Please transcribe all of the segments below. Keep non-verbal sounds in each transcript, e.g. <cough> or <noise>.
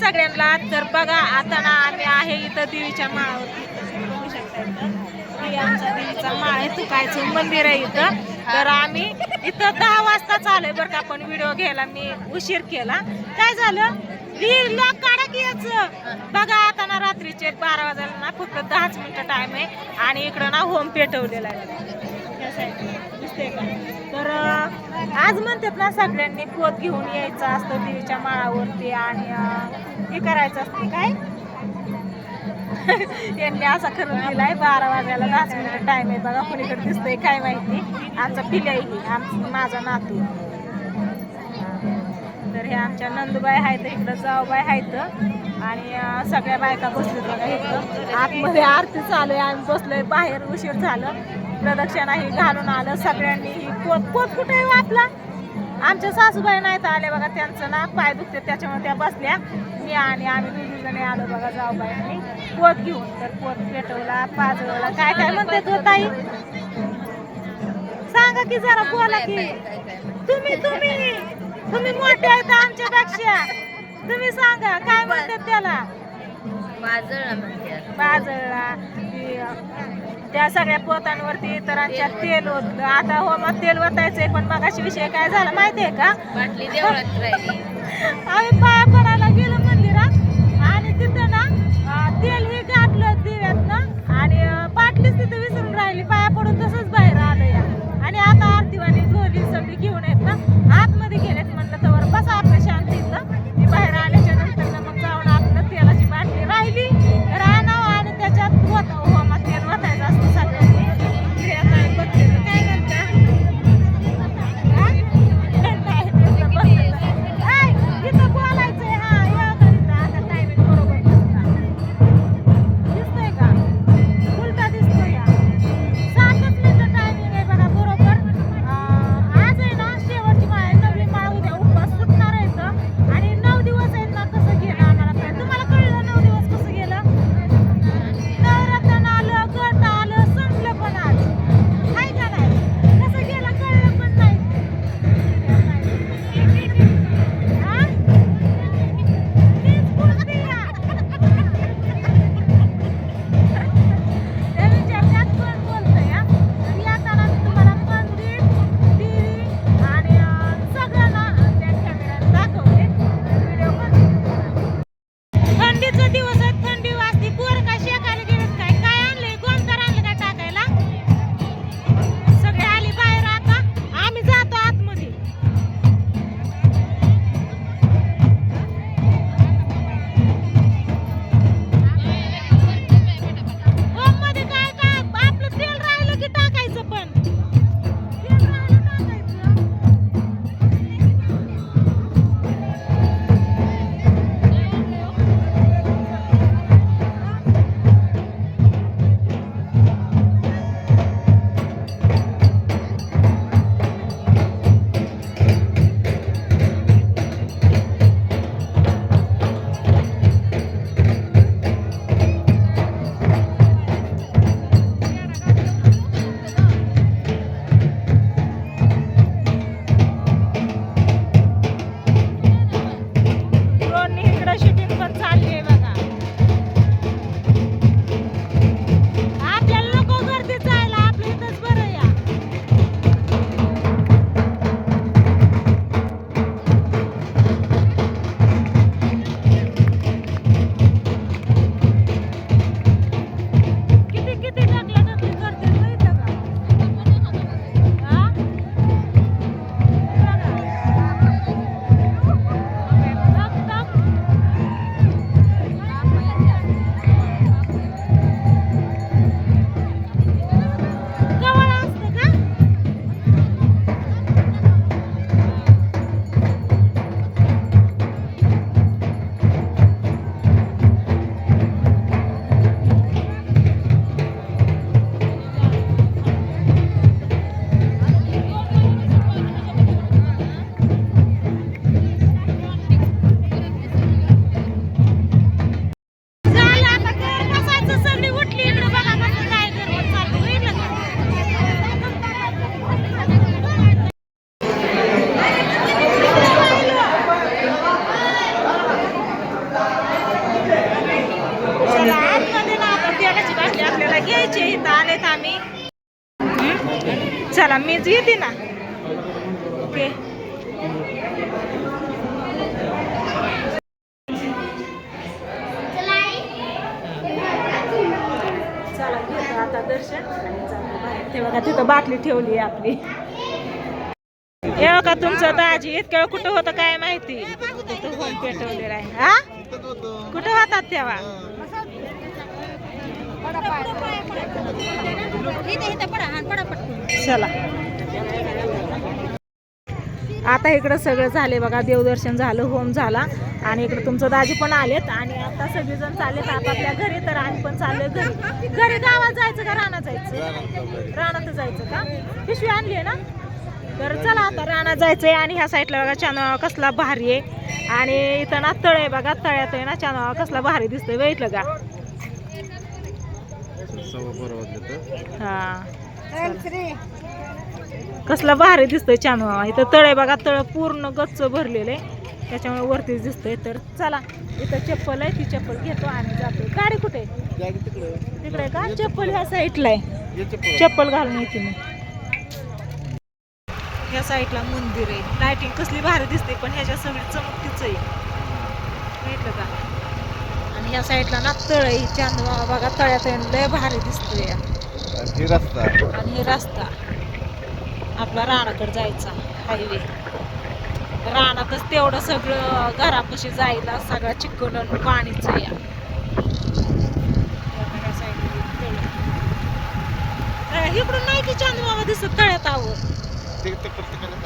सगळ्यांना. तर बघा आता ना आम्ही आहे इथं देवीच्या माळावरती. बघू शकता इथं? आमचा देवीचा माळ आहे तुकायचं मंदिर आहे इथं. तर आम्ही इथं दहा वाजता चालू बरं का आपण व्हिडिओ घ्यायला मी उशीर केला. काय झालं? लॉक काढा की बघा आता ना रात्रीचे बारा वाजायला ना फक्त दहाच मिनिटं टाइम आहे. आणि इकडं ना होम पेटवलेला आहे. या का? तर आज म्हणतात ना सगळ्यांनी पोत घेऊन यायचं असतं देवीच्या माळावरती आणि हे करायचं असते. काय? <laughs> यांनी असा करून दिलाय बारा वाजायला दहा मिनिट टाइम आहे बघा कोणीकडे दिसतंय काय माहिती. आमचा पिल्याई आम माझा नातू. तर हे आमच्या नंदूबाई आहेत इकडं जाऊबाई आहेत. आणि सगळ्या बायका बसल्या बघा इथं. आतमध्ये आरती चालू आहे आम्ही बसलोय बाहेर उशीर झालं. प्रदक्षिणा ही घालून आलं सगळ्यांनी. ही पोत पोत कुठे हो आपला? आमच्या सासूबाई नाहीत आल्या बघा त्यांचं ना पाय दुखते त्याच्यामुळे त्या बसल्या. मी आणि आम्ही दोघी जणी आलो बघा जाऊबाईंनी. पोत घेऊन. तर पोत पेटवला पाजवला काय काय म्हणते तो ताई? सांगा की जरा बोला की. तुम्ही तुम्ही तुम्ही मोठे आहेत आमच्यापेक्षा. तुम्ही सांगा काय म्हणतात त्याला? बाजळला ती, त्या सगळ्या पोतांवरती इतरांच्या तेल ओतलं आता हो मग तेल ओतायचंय पण मगाशी विषय काय झाला माहितीये का? बाटली देवळात राहिली. <laughs> आम्ही पाया आपल्याला घ्यायची इथं आलेत आम्ही. चला मीच येते ना. ओके. आता दर्शन. तिथं बाटली ठेवली आपली. येऊ का तुमचं तर आजी इतक्या कुठं होतं काय माहिती? होम पेटवलेलं आहे. हा? कुठं होतात तेव्हा? चला. आता इकडं सगळं झाले बघा देवदर्शन झालं होम झाला. आणि इकडे तुमचं दाजी पण आलेत. आणि आता सगळेजण चाललेत आपापल्या घरी. तर आम्ही पण चाललोय घरी. घरी गावात जायचं का रानात जायचं? राणात जायचं का? पिशवी आणली आहे ना? तर चला आता रानात जायचंय. आणि ह्या साईडला बघा चानवा कसला भारी आहे. आणि इथं ना तळ आहे बघा तळ्यात आहे ना चानवा कसला भारी दिसतोय बघितलं का? हा. कसला भारी दिसतोय चानवा इथं तळ बघा तळ पूर्ण गच्च भरलेलं. आहे त्याच्यामुळे वरतीच दिसतंय. तर चला इथं चप्पल आहे ती चप्पल घेतो आणि जातो. गाडी कुठे आहे? तिकडे. का? चप्पल ह्या साईडला आहे. चप्पल. घालून येते मी. ह्या साईडला मंदिर आहे. लाइटिंग कसली भारी दिसते पण ह्याच्या सगळी चमकतीच आहे. का? आणि ह्या साईडला ना तळ आहे चांदवा बघा तळ्यात लय भारी दिसतोय. हे रस्ता. आणि रस्ता. आपला राणाकडे जायचा हायवे रानातच तेवढं सगळं घरापाशी जायला सगळं चिकन आणि पाणीच या. या इकडून नाही की चांदमामा दिसत तळ्यात.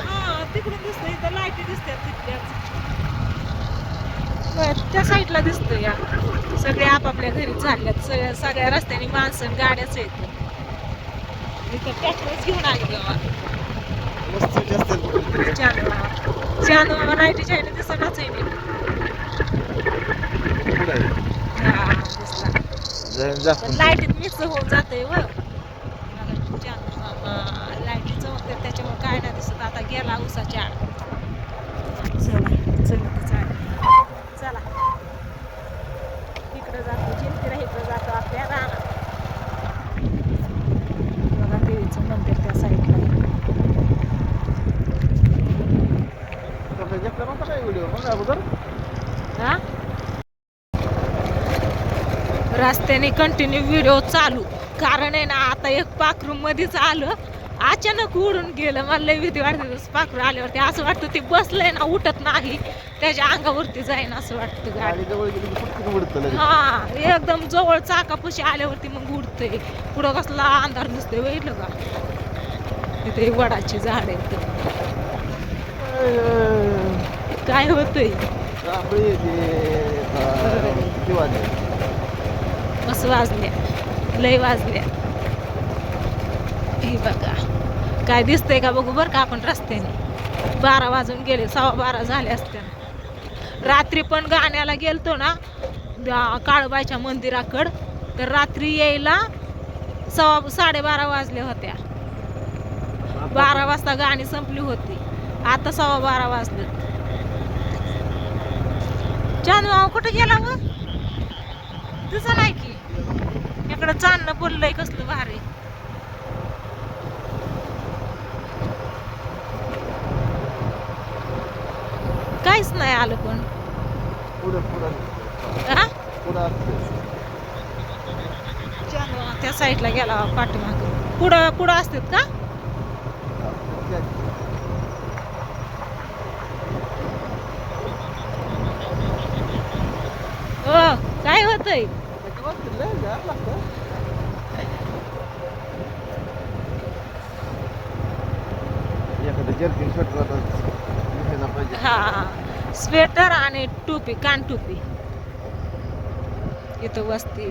हा तिकडून दिसतं इथं लाईटी दिसतात तिथल्याच. बरं, त्या साईडला दिसतं या. सगळे आपापल्या घरी झाल्यात सगळ्या सगळ्या रस्त्याने माणसं गाड्याच आहेत इथं ट्रॅक्टरच घेऊन आले बाबा. चांदमामा चांदमामा लाईटीच्या ह्याने दिसतच आहे. हा, पण लाईटीत मिक्स होऊन जाते व. लाईटीचं होते त्याच्यामुळे काय नाही दिसत. आता गेला उसाच्या आड. चला चला तर चालेल. चला इकडं जातो चिंतीला इकडं जातो आपल्या रानात बघा देवीचं मंदिर त्या साईडला आहे. कसं घेतलं नव्हतं काय व्हिडिओ मग अगोदर हा रस्त्याने कंटिन्यू व्हिडिओ चालू. कारण आहे ना आता एक पाखरू मध्येच आलं अचानक उडून गेलं. मला लय भीती वाटते पाखरू आल्यावरती. असं वाटतं ते बसलंय ना उठत नाही. त्याच्या अंगावरती जाईन असं वाटतं गाडी. हा एकदम जवळ चाकापाशी आल्यावरती मग उडतंय. पुढं कसला अंधार दिसतोय बघितलं का? तिथे वडाची झाड आहेत. काय होतंय? वाजल्या लय वाजल्या हे बघा. काय दिसतंय का बघू बरं का आपण रस्त्याने. बारा वाजून गेले सव्वा बारा झाले असते रात्री पण गाण्याला गेलतो ना काळबाईच्या मंदिराकड. तर रात्री यायला सव्वा साडेबारा वाजल्या होत्या. बारा वाजता गाणी संपली होती. आता सव्वा बारा वाजले. जानू कुठं गेला मग तुझं नाही की इकडं चांदणं पडलंय कसलं भारी. काहीच नाही आलं पण. हा? त्या साईडला गेला पाठीमाग. पुढं पुढं असतात का? हो काय होतंय त्याच्या बाबतीत लय गार लागतं. हा स्वेटर आणि टोपी कान टोपी. इथं वस्ती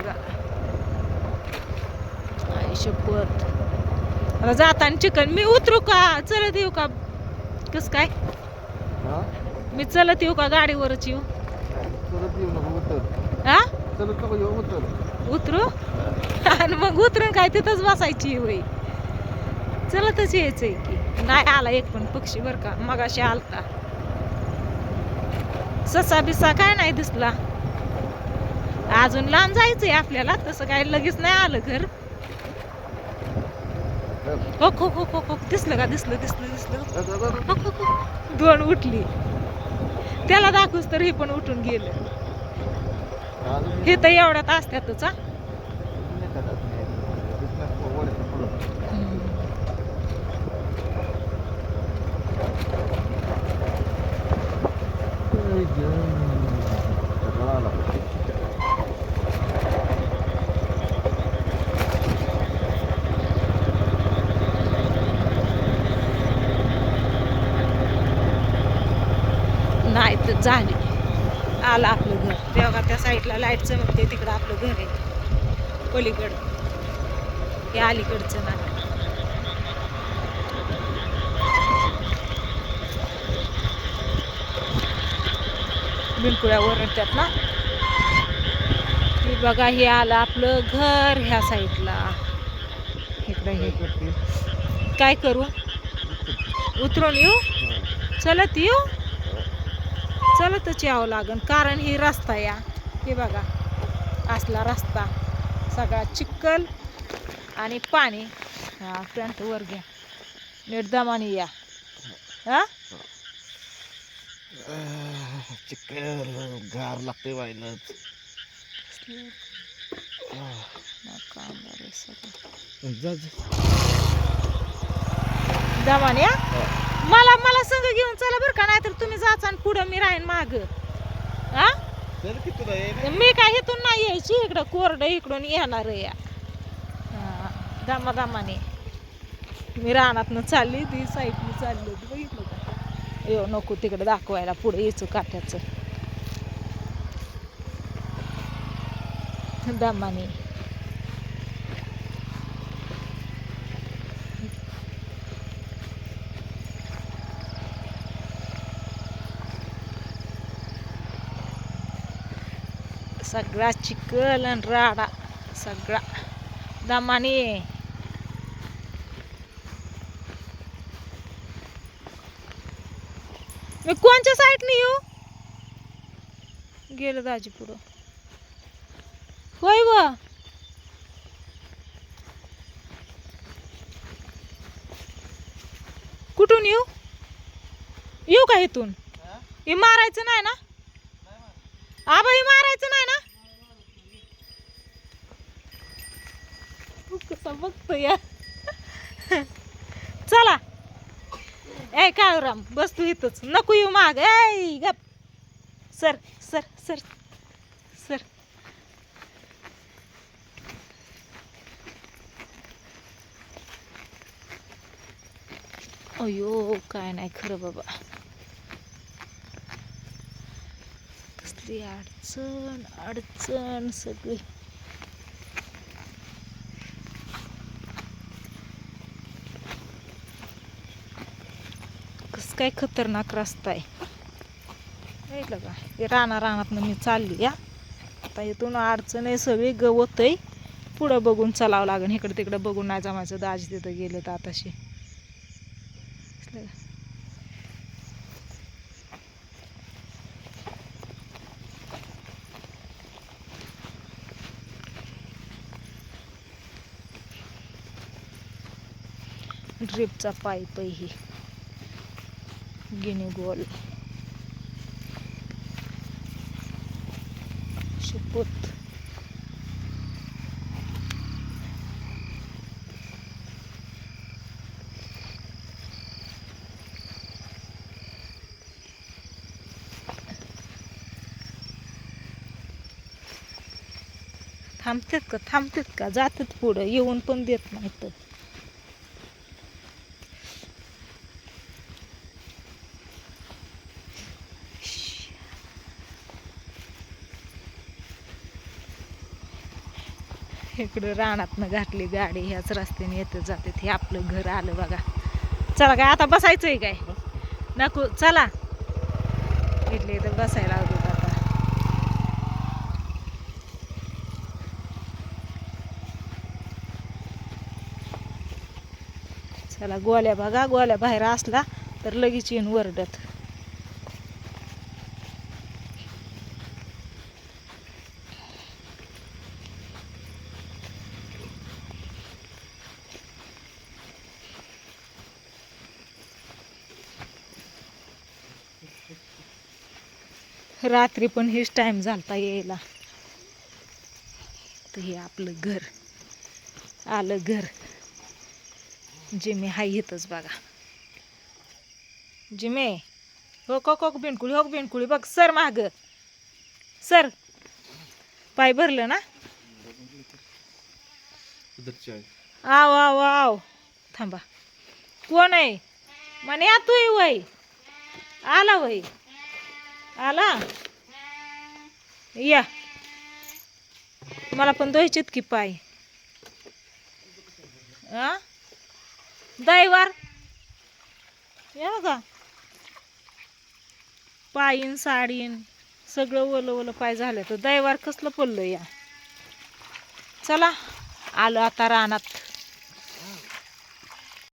शपथ. आता जाताना चिकन. मी उतरू का? चलत येऊ का? कस काय? मी चलत येऊ का गाडीवरच येऊ. हा. उतरू. आणि मग उतरून काय तिथंच बसायची होई चलतच यायचंय की. नाही आला एक पण पक्षी बर का मगाशी आलता. ससा बिसा काय नाही दिसला. अजून लांब जायचंय आपल्याला तसं काय लगेच नाही आलं घर. हो खो खो खो खो दिसलं का? दिसलं दिसलं दिसलं. दोन उठली. त्याला दाखवस तर हे पण उठून गेलं. हे तर एवढ्यात असत्यातच हा नाही का जात नाही. दिसणार वळतं पुढं. सगळं आला. नाही तर झाली. आलं आपलं घर. तेव्हा त्या साईडला लाइट चमकते तिकडं आपलं घर आहे. पलीकडं. हे अलीकडचं ना. बिनकुळ्या ओरडतात ना. हे बघा हे आलं आपलं घर ह्या साईडला. इकडं हे. काय करू? उतरून. येऊ? चलत येऊ? चलतच यावं लागन कारण ही रस्ता या. हे बघा असला रस्ता. सगळा चिक्कल आणि पाणी. हा पॅन्ट वर घ्या. नीट दमाने या. हा? चिकन गार लागते व्हायलाच. दमाने या? मला मला संग घेऊन चला बरं का नाहीतर तुम्ही जाचा आणि पुढं मी राहीन माग. हा? चल की तुला ये ना. मी काय इथून नाही यायची इकडं कोरडं इकडून येणार या. दामा दामाने. मी रानातनं चालली ती साईडने चालली. होती बघितलं का? यो नको तिकडे दाखवायला पुढे यायचं काट्याचं. दामाने. सगळा चिकल आणि राडा सगळा. दमाने मी कोणच्या साईडने येऊ? गेलं दाजी पुढं होय व. कुठून येऊ? येऊ का इथून? हे? मारायचं नाही ना? आबा हे मारायचं नाही? कसा बघतो या चला. ए काय राम बस तू इथंच. नको येऊ माग. ए गप. Sir sir sir. सर. अयो काय नाही खरं बाबा. कसली अडचण अडचण सगळी. काय खतरनाक रस्ता आहे. ऐकलं का? हे राणा रानातनं मी चालली या आता इथून अडचण आहे सगळी गवत आहे पुढं बघून चालावं लागेल. इकडं तिकडं बघून नाही जमायचं. दाज तिथं गेलं तर आताशी. ड्रिपचा पाईप आहे ही गिनी गोल. शिपूत थांबतात का? थांबतात का? जातात पुढं. येऊन पण देत नाहीत. इकडं रानातनं घातली गाडी ह्याच रस्त्याने येत जाते हे आपलं घर आलं बघा. चला काय आता बसायचंय काय? नको चला. इथले इथं बसायला होत आता. चला गोल्या बघा गोल्या बाहेर असला तर लगेच येऊन वरडत. रात्री पण हेच टाईम झालता यायला. तर हे आपलं घर. आलं घर. जिमे हाय येतच बघा. जिमे हो कोक को बेंडकुळी हो बिणकुळी बघ सर माग. सर पाय भरलं ना? आव आव आव. थांबा. कोण आहे? म्हणे या तू वय. आला वय. आला? या. मला पण द्यायचेत की पाय. आ? दैवार. या बघा. पायीन साडीन सगळं ओलं ओलं पाय झालं तर दैवार कसलं पडलं या. चला आलं आता रानात.